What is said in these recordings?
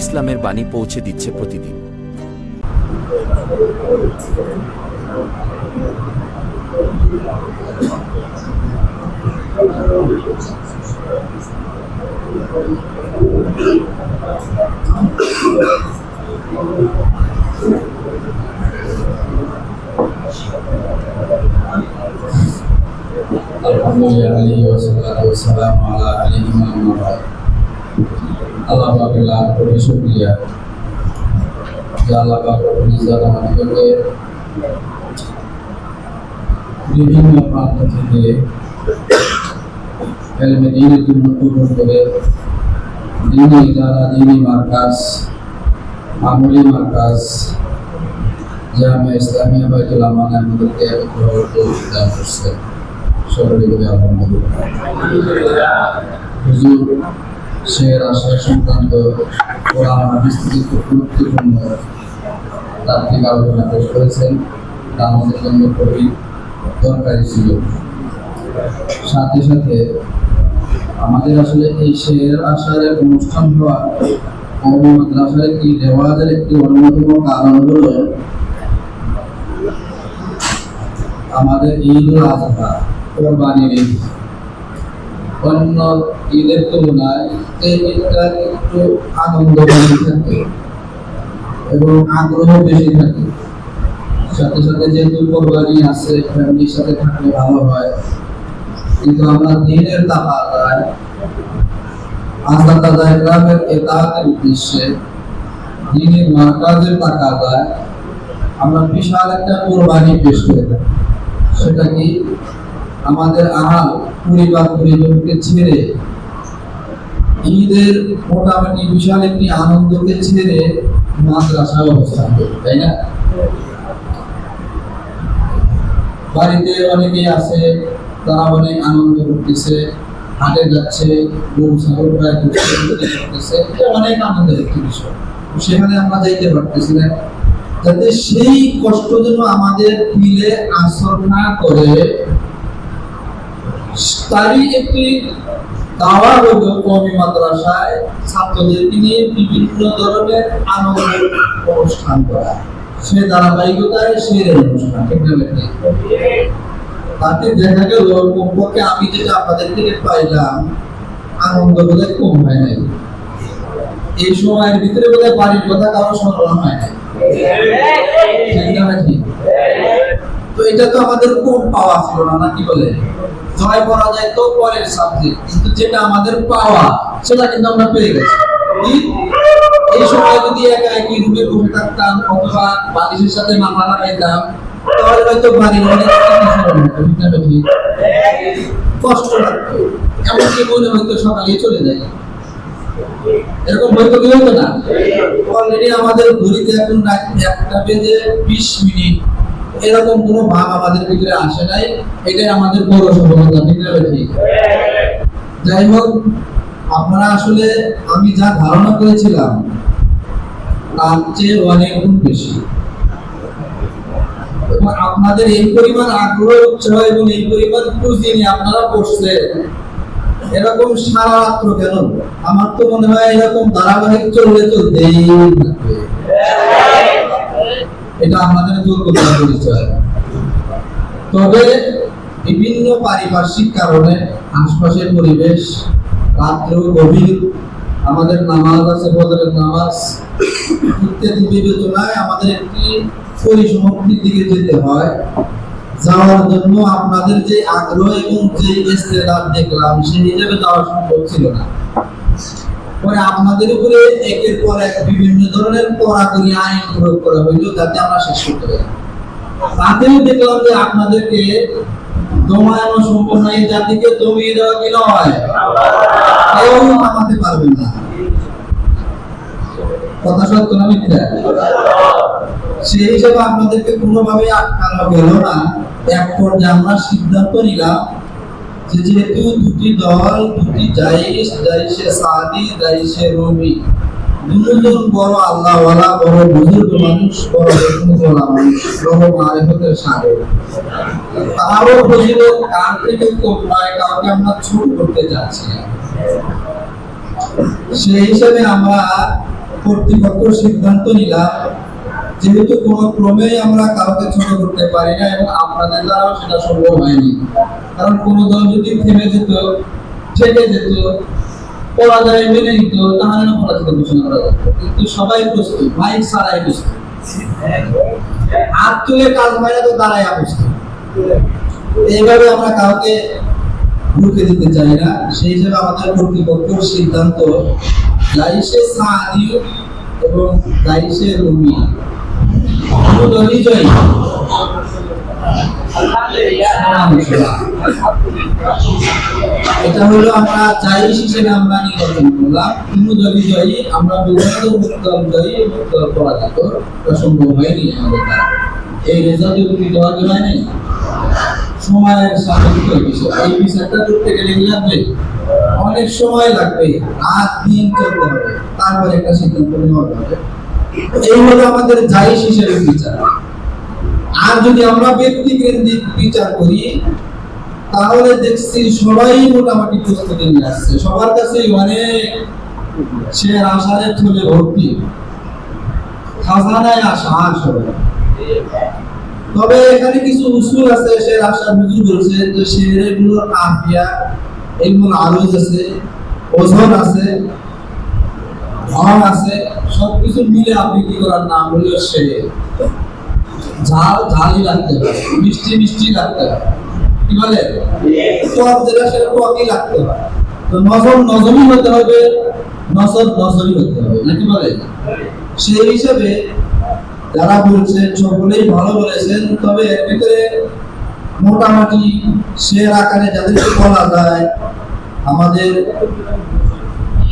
ইসলামের বাণী পৌঁছে দিচ্ছে প্রতিদিন Alhamdulillah wassalatu wassalamu ala alihi wa man আল্লাহ পাকের লাখ কোটি শুকরিয়া যে আল্লাহ পাক রব্বুল ইজ্জত আমাদেরকে বিভিন্ন প্রান্ত থেকে এলমে দিনের জন্য পূরণ করে দিনী যারা দিনী মার্কাজ আমলি মার্কাজ জামিয়া ইসলামিয়া বাইতুল আমানে আমাদেরকে একত্র হওয়ার তৌফিক দান করছেন সকলে বলে আলহামদুলিল্লাহ হুজুর শের আশয় সংক্রান্ত কোরআন হাদিস গুরুত্বপূর্ণ তাত্ত্বিক আলোচনা পেশ করেছেন। তা আমাদের জন্য খুবই দরকারি ছিল। সাথে সাথে আমাদের আসলে এই শের আশারের অনুষ্ঠান হওয়া মাদ্রাসার একটি রেওয়াজের একটি অন্যতম কারণ হলো আমাদের ঈদ আজহা, কোরবানির ঈদ। অন্য ঈদের তুলনায় এই ঈদটার একটু আনন্দ বেশি থাকে এবং আগ্রহ বেশি থাকে। সাথে সাথে যেহেতু কোরবানি আছে, ফ্যামিলির সাথে থাকলে ভালো হয়। কিন্তু আমরা দিনের তাকাদায় আজাদ আদায় গ্রামের এতাহাতের উদ্দেশ্যে দিনের মার্কাজের তাকাদায় আমরা বিশাল একটা কোরবানি পেশ করে থাকি। সেটা কি? আমাদের আহাল পরিবার পরিজনকে ছেড়ে ঈদের মোটামুটি বিশাল একটি আনন্দকে ছেড়ে মাদ্রাসায় অবস্থান করি তাই না? বাড়িতে অনেকেই আছে, তারা অনেক আনন্দ করতেছে, হাটে যাচ্ছে, গরু, ছাগল প্রায় করতেছে অনেক আনন্দের একটি বিষয়। সেখানে আমরা যাইতে পারতেছি না। যাতে সেই কষ্ট যেন আমাদের দিলে আসর না করে তারই একটি দাওয়া হলো কমি মাদ্রাসায় ছাত্রদেরকে নিয়ে বিভিন্ন ধরনের আনন্দ অনুষ্ঠান করা। সে ধারাবাহিকতায় সে অনুষ্ঠান? তাতে দেখা গেল, কমপক্ষে আমি যেটা আপনাদের থেকে পাইলাম, আনন্দ বোধহয় কম হয় নাই। এই সময়ের ভিতরে বোধহয় বাড়ির কথা কারও স্মরণ হয় নাই? তো এটা তো আমাদের কোন পাওয়া ছিল না নাকি বলে? জয় করা যায় তো পরের সাবজেক্ট কিন্তু যেটা আমাদের পাওয়া, সেটা কিন্তু আমরা পেয়ে গেছি। এই সময় যদি একা একই রুমে বসে থাকতাম অথবা বালিশের সাথে মাথা লাগাইতাম, তাহলে হয়তো বাড়ির অনেক? কষ্ট লাগতো। এমনকি মনে হয়তো সকালে চলে যায়। এরকম হয়তো কি হতো না? অলরেডি আমাদের ঘড়িতে এখন একটা বেজে বিশ মিনিট। এরকম কোনো ভাব আমাদের ভিতরে আসে নাই, এটাই আমাদের বড় সফলতা, ঠিক না ঠিক যাই হোক, আপনারা আসলে আমি যা ধারণা করেছিলাম, তার চেয়ে অনেক গুণ বেশি। আপনাদের এই পরিমাণ আগ্রহ, উৎসাহ এবং এই পরিমাণ খুশি নিয়ে আপনারা বসছেন এরকম সারা রাত্র কেন? আমার তো মনে হয় এরকম ধারাবাহিক চললে চলতেই থাকবে। এটা আমাদের যোগ্যতার পরিচয়। তবে বিভিন্ন পারিপার্শ্বিক কারণে আশপাশের পরিবেশ রাত্রেও গভীর, আমাদের নামাজ আছে বদলের নামাজ, ইত্যাদি বিবেচনায় আমাদের একটি পরিসমাপ্তির দিকে যেতে হয়। যাওয়ার জন্য আপনাদের যে আগ্রহ এবং যে ইস্তেদাদ দেখলাম সেই হিসেবে যাওয়া সম্ভব ছিল না। পরে আপনাদের উপরে একের পর এক বিভিন্ন ধরনের কড়াকড়ি আইন প্রয়োগ করা হইল যাতে আমরা শেষ করতে পারি। তাতেও দেখলাম যে আপনাদেরকে দমানো নয় এই জাতিকে দমিয়ে দেওয়া কি নয়? কেউ থামাতে পারবে না। কথা সত্য না মিথ্যা? সেই হিসেবে আপনাদেরকে কোনোভাবে আটকানো গেল না। এক পর্যায়ে আমরা সিদ্ধান্ত নিলাম যেহেতু দুটি দল, দুটি জাইশ জাইশে সাদি জাইশে রবি। দুজন বড় আল্লাহওয়ালা, বড় বুজুর্গ মানুষ, বড় মানুষ মারেফতের তারও ফজিলত কার থেকে কাউকে আমরা ছোট করতে যাচ্ছি। সেই হিসেবে আমরা কর্তৃপক্ষ সিদ্ধান্ত নিলাম যেহেতু কোনো ক্রমেই আমরা কাউকে ছোট করতে পারি না এবং আপনাদের দ্বারাও সেটা সম্ভব হয়নি। কারণ কোনো দল যদি থেমে যেত, ঠেকে যেত, পরাজয় মেনে নিত, তাহলে না পরাজিত ঘোষণা করা যেত। কিন্তু সবাই প্রস্তুত, মাইক ছাড়াই প্রস্তুত। হাত তুলে কাজ হয় তো দাঁড়ায় প্রস্তুত এইভাবে আমরা কাউকে ঢুকে দিতে চাই না। সেই হিসেবে আমাদের কর্তৃপক্ষের সিদ্ধান্ত, লাইসে সাদি এবং লাইসে রুমি এটা হলো আমরা আমরা করলাম। জয়ী, আমরা জয়ী মুক্ত দল পরাজিত। এটা সম্ভব হয়নি আমাদের এই হয়নি। সময়ের দিতে বিষয় এই করতে গেলে লাগবে? অনেক সময় লাগবে। রাত দিন চলতে হবে। তারপরে একটা সিদ্ধান্ত নেওয়া এই হলো আমাদের জায়জ হিসেবে বিচার আর যদি আমরা ব্যক্তি কেন্দ্রিক বিচার করি, তাহলে দেখছি সবাই মোটামুটি প্রস্তুতি নিয়ে আসছে। সবার কাছে অনেক সে আশারে থলে ভর্তি। খাজানায় আশা আসলে তবে এখানে কিছু উসুল আছে সে রাশা বুঝু বলছে যে গুলো কাফিয়া এগুলো আলোজ আছে, ওজন আছে ঢং আছে সবকিছু মিলে আবৃত্তি করার নাম হলো শের ঝাল ঝালই লাগতে হবে মিষ্টি মিষ্টি লাগতে হবে কি বলে? টক যেটা সেটা টকই লাগতে হবে তো নজর নজরই হতে হবে নজর নজরই হতে হবে নাকি বলে? সেই হিসেবে যারা বলছেন সকলেই ভালো বলেছেন তবে এর ভিতরে মোটামুটি শের আকারে যাদেরকে বলা যায় আমাদের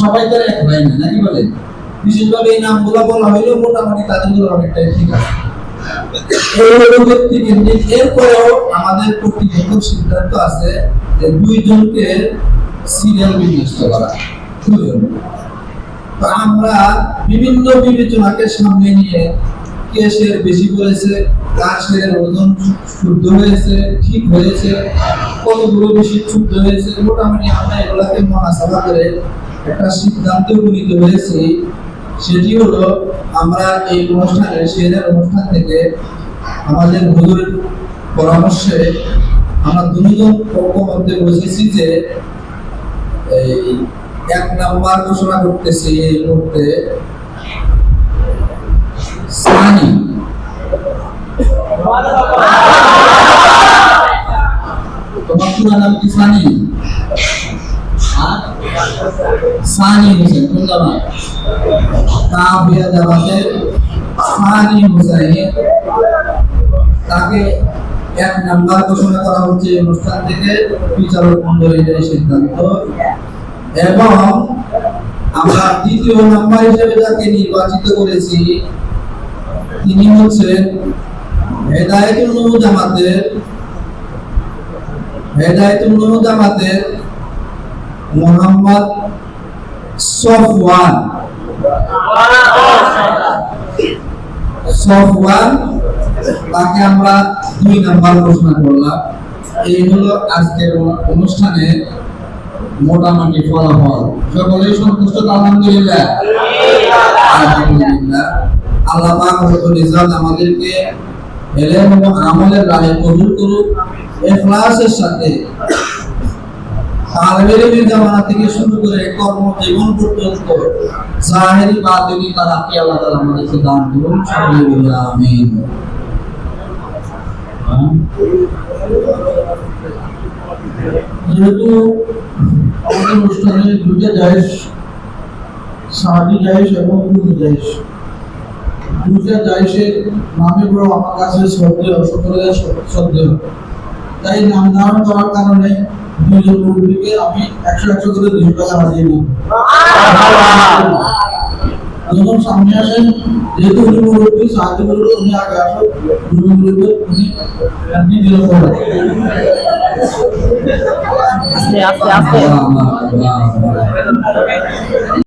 সবাই তো এক হয় না, নাকি বলেন? বিশেষভাবে এই নামগুলো বলা হইলেও মোটামুটি তাদেরগুলো অনেকটাই ঠিক আছে। এই হলো এরপরেও আমাদের সিদ্ধান্ত আছে যে দুইজনকে সিরিয়াল বিন্যস্ত করা। দুজন আমরা বিভিন্ন বিবেচনাকে সামনে নিয়ে কে শের বেশি করেছে, কার শেরের ওজন শুদ্ধ হয়েছে, ঠিক হয়েছে, কতগুলো বেশি শুদ্ধ হয়েছে, মোটামুটি আমরা এগুলাকে মহাসভা করে একটা সিদ্ধান্ত উপনীত হয়েছি সেটি হলো আমরা এই অনুষ্ঠানের শেরের অনুষ্ঠান থেকে আমাদের হুজুরের পরামর্শে আমরা দুজন পক্ষ মধ্যে বসেছি যে এই এক নাম্বার ঘোষণা করতেছি এই মুহূর্তে সানি তোমার পুরো নাম কি সানি আর? হোসেন তাকে এক নাম্বার ঘোষণা করা হচ্ছে অনুষ্ঠান থেকে বিচারক সিদ্ধান্ত। এবং আমরা দ্বিতীয় নাম্বার হিসেবে নির্বাচিত করেছি, তিনি হচ্ছেন হেদায়েতুল নূর হেদায়েতুল নূর মোহাম্মদ সফওয়ান। সফওয়ান, তাকে আমরা দুই নাম্বার ঘোষণা করলাম। এই হলো আজকের অনু- অনুষ্ঠানে মোটামুটি ফলাফল। সকলেই সন্তুষ্ট আলহামদুলিল্লাহ? আলহামদুলিল্লাহ। আল্লাহ পাক রব্বুল ইজ্জত আমাদেরকে এলেম এবং আমলের রাহে কবুল করুক। ইখলাসের সাথে তালেবের জামানা থেকে শুরু করে কর্মজীবন পর্যন্ত জাহেরি, বাতিনি, তার আপনি আল্লাহ তাআলা আমাদেরকে দান করুন? সকলে আমিন? যেহেতু আমাদের অনুষ্ঠানে দুইটা জায়েজ, সাহাবি জায়েজ এবং জায়েজের নামগুলো আমার কাছে শ্রদ্ধেয়, সকলের শ্রদ্ধেয়। তাই নাম ধারণ করার কারণে দুইজন মুরব্বীকে আমি একশো একশো করে দুশো টাকা হারিয়ে নিই যখন সামনে আসেন যেহেতু উনি মুরব্বী সাহায্য করবে উনি আগে আসুন উনি মুরব্বী উনি আপনি দিলে আস্তে আস্তে আস্তে।